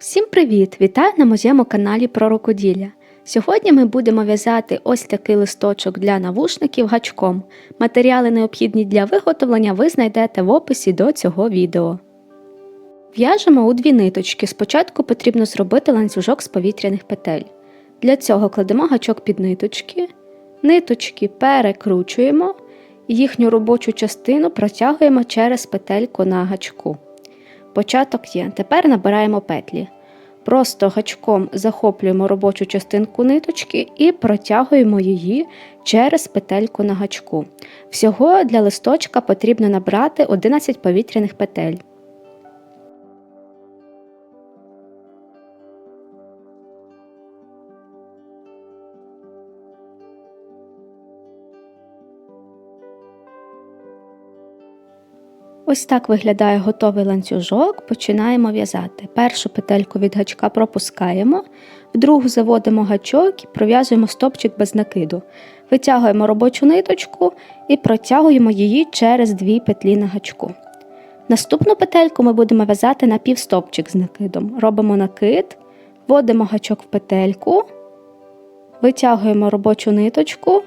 Всім привіт! Вітаю на моєму каналі про рукоділля. Сьогодні ми будемо в'язати ось такий листочок для навушників гачком. Матеріали необхідні для виготовлення ви знайдете в описі до цього відео. В'яжемо у дві ниточки. Спочатку потрібно зробити ланцюжок з повітряних петель. Для цього кладемо гачок під ниточки, ниточки перекручуємо і їхню робочу частину протягуємо через петельку на гачку. Початок є. Тепер набираємо петлі. Просто гачком захоплюємо робочу частинку ниточки і протягуємо її через петельку на гачку. Всього для листочка потрібно набрати 11 повітряних петель. Ось так виглядає готовий ланцюжок. Починаємо в'язати. Першу петельку від гачка пропускаємо, в другу заводимо гачок і пров'язуємо стопчик без накиду. Витягуємо робочу ниточку і протягуємо її через дві петлі на гачку. Наступну петельку ми будемо в'язати на півстопчик з накидом. Робимо накид, вводимо гачок в петельку, витягуємо робочу ниточку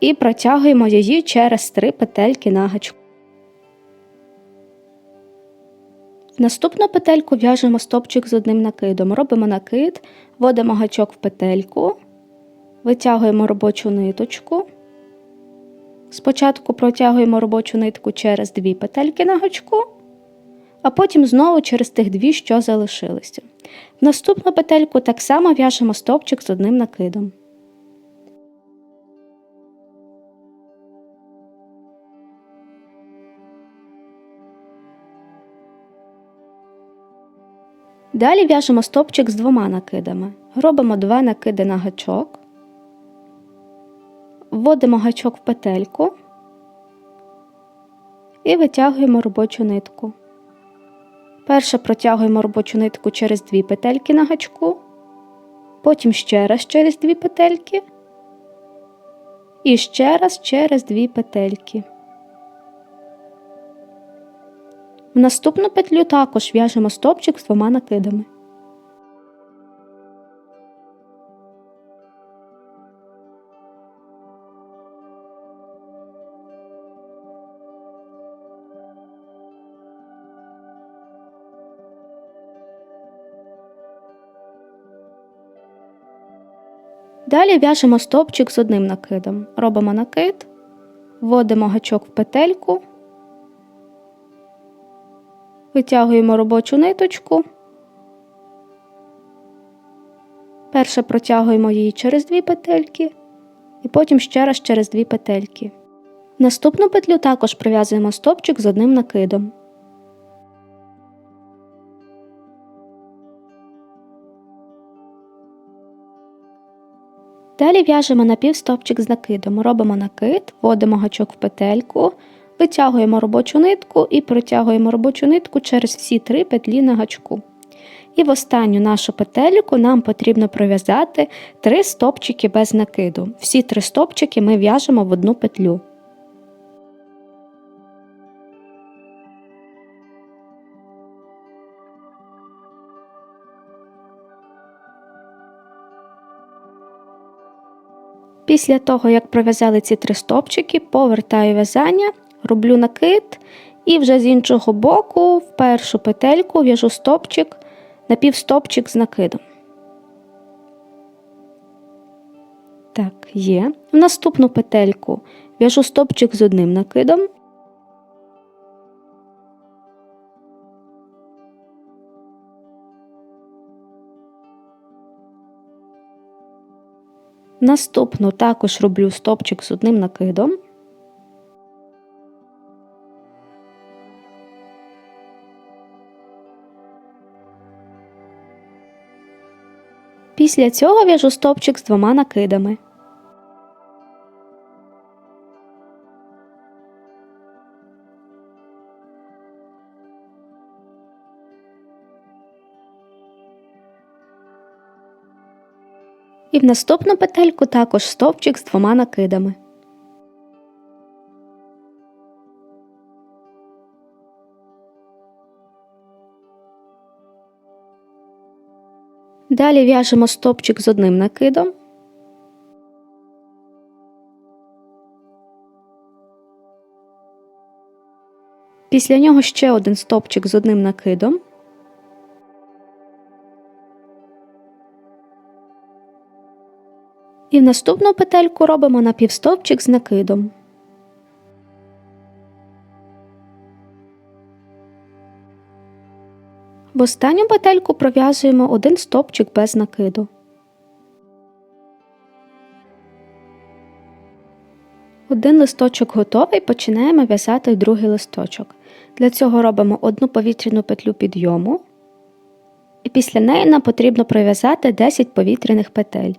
і протягуємо її через три петельки на гачку. Наступну петельку в'яжемо стопчик з одним накидом. Робимо накид, вводимо гачок в петельку, витягуємо робочу ниточку. Спочатку протягуємо робочу нитку через дві петельки на гачку, а потім знову через тих дві, що залишилися. В наступну петельку так само в'яжемо стопчик з одним накидом. Далі в'яжемо стопчик з двома накидами. Робимо два накиди на гачок, вводимо гачок в петельку і витягуємо робочу нитку. Перше протягуємо робочу нитку через дві петельки на гачку, потім ще раз через дві петельки і ще раз через дві петельки. В наступну петлю також в'яжемо стопчик з двома накидами. Далі в'яжемо стопчик з одним накидом. Робимо накид, вводимо гачок в петельку. Витягуємо робочу ниточку. Перше протягуємо її через дві петельки, і потім ще раз через дві петельки. Наступну петлю також прив'язуємо стопчик з одним накидом. Далі в'яжемо напівстопчик з накидом. Робимо накид, вводимо гачок в петельку, Витягуємо робочу нитку і протягуємо робочу нитку через всі три петлі на гачку. І в останню нашу петельку нам потрібно пров'язати три стопчики без накиду. Всі три стопчики ми в'яжемо в одну петлю. Після того, як пров'язали ці три стопчики, повертаю в'язання роблю накид і вже з іншого боку в першу петельку в'яжу стопчик, напівстопчик з накидом. Так, є. В наступну петельку в'яжу стопчик з одним накидом. Наступну також роблю стопчик з одним накидом. Після цього в'яжу стопчик з двома накидами. І в наступну петельку також стовпчик з двома накидами. Далі в'яжемо стопчик з одним накидом. Після нього ще один стопчик з одним накидом. І в наступну петельку робимо напівстовпчик з накидом. В останню петельку пров'язуємо один стовпчик без накиду. Один листочок готовий, починаємо в'язати другий листочок. Для цього робимо одну повітряну петлю підйому, і після неї нам потрібно пров'язати 10 повітряних петель.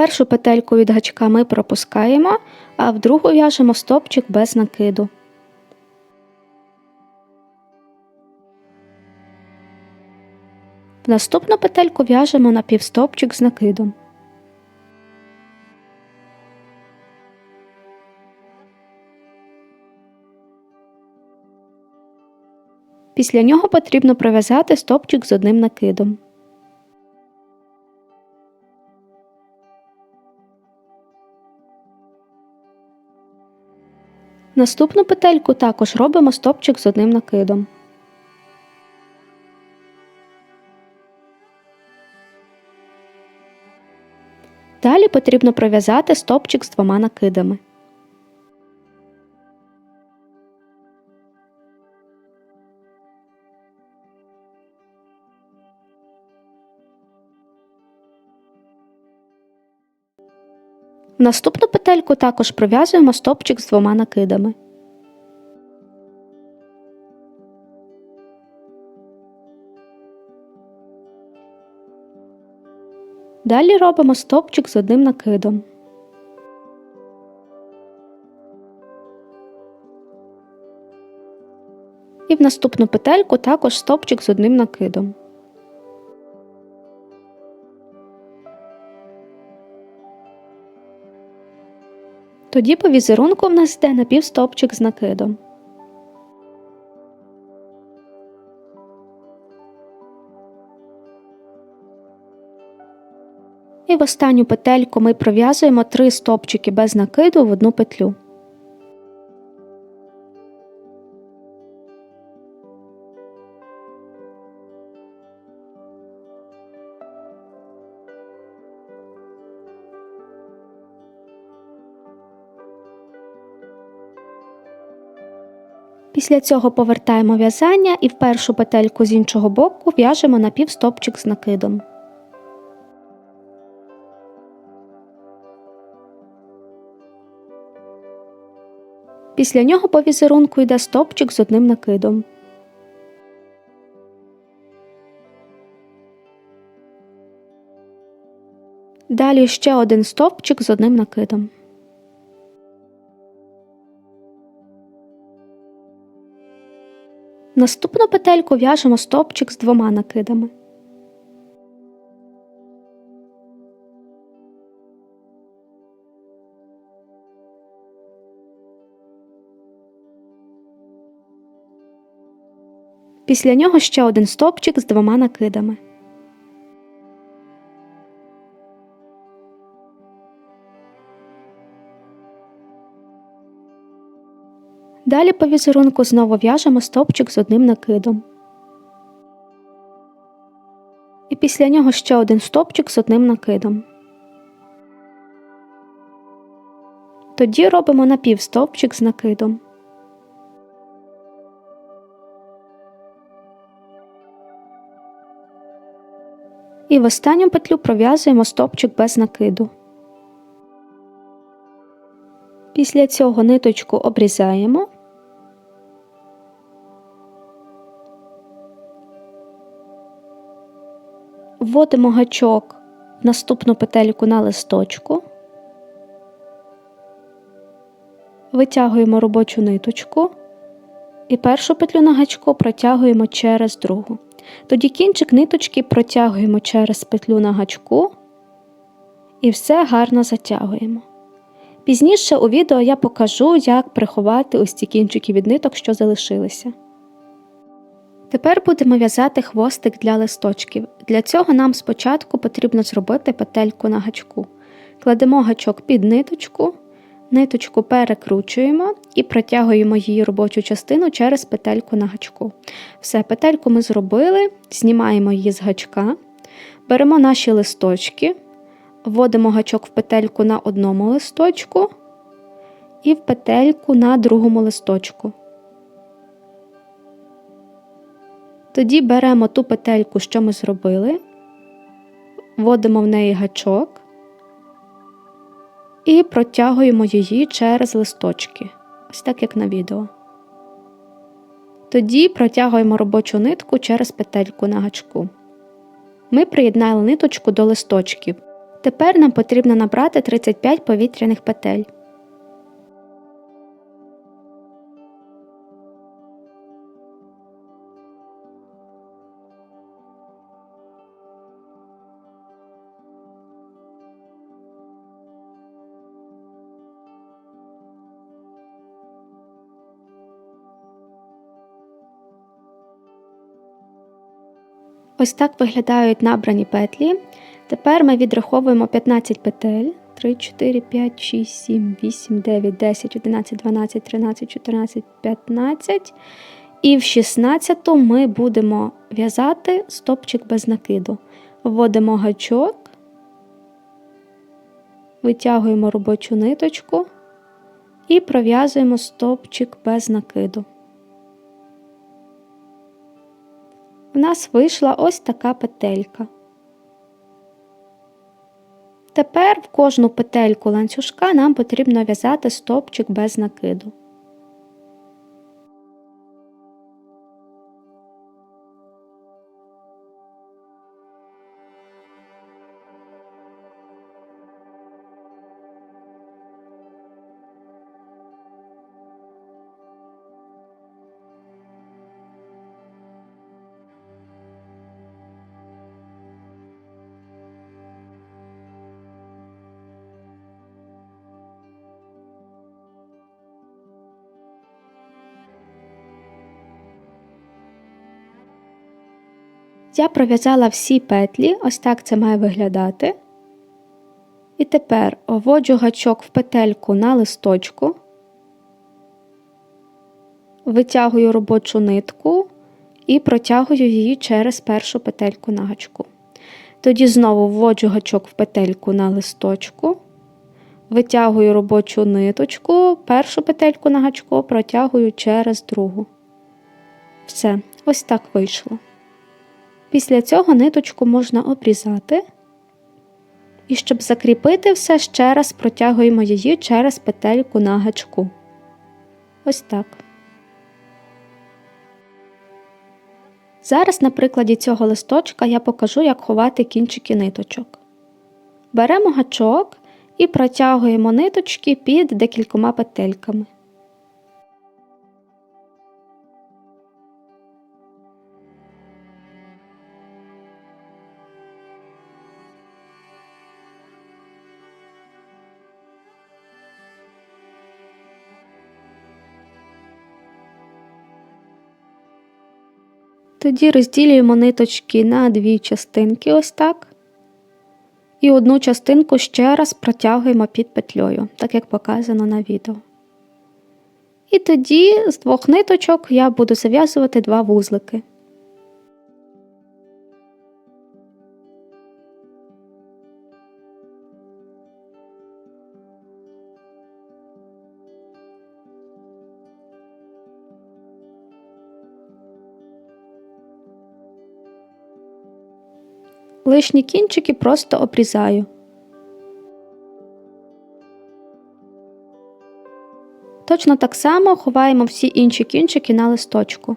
Першу петельку від гачка ми пропускаємо, а в другу в'яжемо стопчик без накиду. В наступну петельку в'яжемо напівстопчик з накидом. Після нього потрібно пров'язати стопчик з одним накидом. Наступну петельку також робимо стопчик з одним накидом. Далі потрібно пров'язати стопчик з двома накидами. В наступну петельку також пров'язуємо стопчик з двома накидами. Далі робимо стопчик з одним накидом. І в наступну петельку також стопчик з одним накидом. Тоді по візерунку в нас йде напівстопчик з накидом. І в останню петельку ми пров'язуємо три стопчики без накиду в одну петлю. Після цього повертаємо в'язання і в першу петельку з іншого боку в'яжемо напівстопчик з накидом. Після нього по візерунку йде стопчик з одним накидом. Далі ще один стовпчик з одним накидом. Наступну петельку в'яжемо стовпчик з двома накидами. Після нього ще один стовпчик з двома накидами. Далі по візерунку знову в'яжемо стовпчик з одним накидом. І після нього ще один стовпчик з одним накидом. Тоді робимо напівстовпчик з накидом. І в останню петлю пров'язуємо стовпчик без накиду. Після цього ниточку обрізаємо. Вводимо гачок в наступну петельку на листочку, витягуємо робочу ниточку і першу петлю на гачку протягуємо через другу. Тоді кінчик ниточки протягуємо через петлю на гачку і все гарно затягуємо. Пізніше у відео я покажу, як приховати ось ці кінчики від ниток, що залишилися. Тепер будемо в'язати хвостик для листочків. Для цього нам спочатку потрібно зробити петельку на гачку. Кладемо гачок під ниточку, ниточку перекручуємо і протягуємо її робочу частину через петельку на гачку. Все, петельку ми зробили, знімаємо її з гачка, беремо наші листочки, вводимо гачок в петельку на одному листочку і в петельку на другому листочку. Тоді беремо ту петельку, що ми зробили, вводимо в неї гачок і протягуємо її через листочки, ось так як на відео. Тоді протягуємо робочу нитку через петельку на гачку. Ми приєднали ниточку до листочків. Тепер нам потрібно набрати 35 повітряних петель. Ось так виглядають набрані петлі. Тепер ми відраховуємо 15 петель. 3, 4, 5, 6, 7, 8, 9, 10, 11, 12, 13, 14, 15. І в 16 ми будемо в'язати стопчик без накиду. Вводимо гачок, витягуємо робочу ниточку і пров'язуємо стопчик без накиду. У нас вийшла ось така петелька. Тепер в кожну петельку ланцюжка нам потрібно в'язати стопчик без накиду. Я пров'язала всі петлі, ось так це має виглядати. І тепер вводжу гачок в петельку на листочку, витягую робочу нитку і протягую її через першу петельку на гачку. Тоді знову вводжу гачок в петельку на листочку, витягую робочу ниточку, першу петельку на гачку протягую через другу. Все, ось так вийшло. Після цього ниточку можна обрізати. І щоб закріпити все, ще раз протягуємо її через петельку на гачку. Ось так. Зараз на прикладі цього листочка я покажу, як ховати кінчики ниточок. Беремо гачок і протягуємо ниточки під декількома петельками. Тоді розділюємо ниточки на дві частинки, ось так. І одну частинку ще раз протягуємо під петлею, так як показано на відео. І тоді з двох ниточок я буду зав'язувати два вузлики. Лишні кінчики просто обрізаю. Точно так само ховаємо всі інші кінчики на листочку.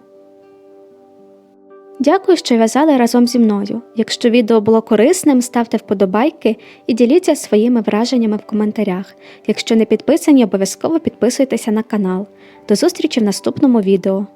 Дякую, що в'язали разом зі мною. Якщо відео було корисним, ставте вподобайки і діліться своїми враженнями в коментарях. Якщо не підписані, обов'язково підписуйтеся на канал. До зустрічі в наступному відео.